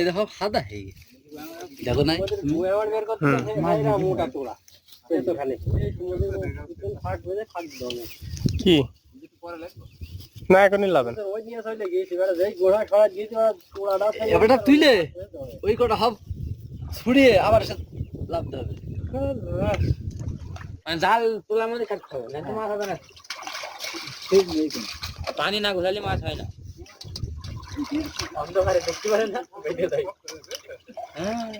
দেখো সাদা হয়ে গেছে দেখো নাই মোটা তোড়া এই তো খালি এই সমুদ্রে ফাট বেঁধে ফাট দিল কি? না। এখনই তোড়াটা এবারটা তুইলে ওই কটা হাফ ছুড়িয়ে আবার লাভতে হবে মানে জাল তোলার মধ্যে কাটতে হবে না তো মাছ হবে না। পানি না ঘুরালে মাছ হয় না। অন্ধকারে দেখতে পারে না বেঁধে দেয়। হ্যাঁ।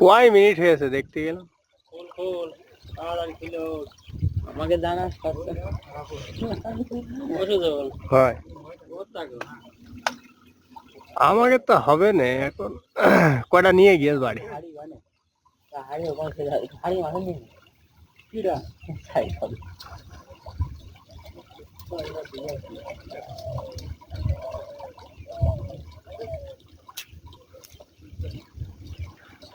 কয় মিনিট হয়েছে দেখতে গেলাম? আমাকে জানাস হয়। আমাকে তো হবে না এখন কয়টা নিয়ে গিয়েছ বাড়ি? হাড়ি মানে হাড়ি ওখানে ফেলে হাড়ি মানে নেই কিরা খাই খাবে উটি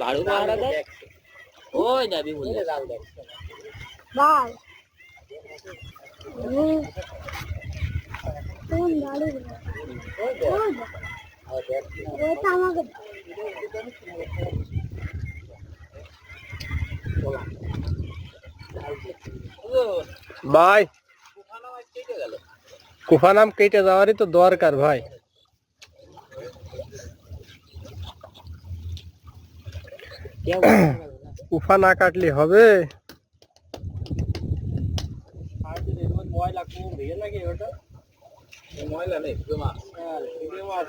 ভাড়ু পাহারা দেয় ওই দেখ। ওইটা আমাকে ভাই কুফা নাম কেটে যাওয়ারই তো দরকার ভাই কুফা না কাটলে হবে ময়লা খুব ভিড় নাকি ওটা ময়লা নেই পুরো মাছ হ্যাঁ পুরো মাছ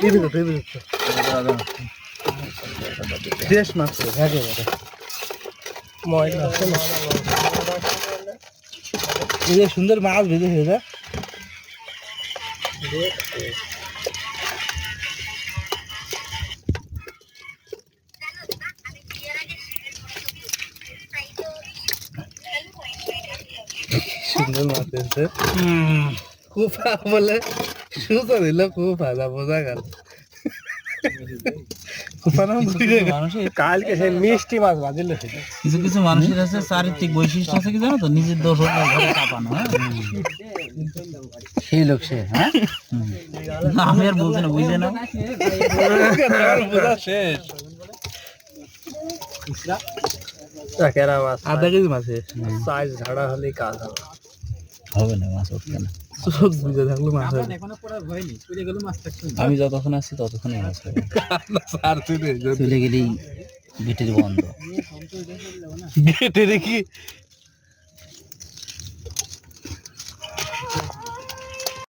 এই দিল তুই দিল দেশ মাছ ময়লা এই সুন্দর মাছ ভেজে ভেজে সুন্দর মাছ এসে কুফা বলে। সুতো দিল কুফা যা বোঝা গেল। কালকে সে মিষ্টি মাছ বাজিল কিছু কিছু মানুষের আছে চারিত্রিক বৈশিষ্ট্য আছে কি জানো তো? নিজের দোষ হলে কাঁপানো হ্যাঁ? সেই লোক সে হ্যাঁ? আমি আর বলছি না বুঝলে না বোঝা শেষ আধা কেজি মাছে। সাইজ ঝাড়া হলেই কাজ হবে। হবে না মাছ উঠবে না। চোখ বুঝে থাকল মাছ হবে আমি যতক্ষণ আছি ততক্ষণই মাছ হবে চলে গেলেই গেটের বন্ধ। গেটে দেখি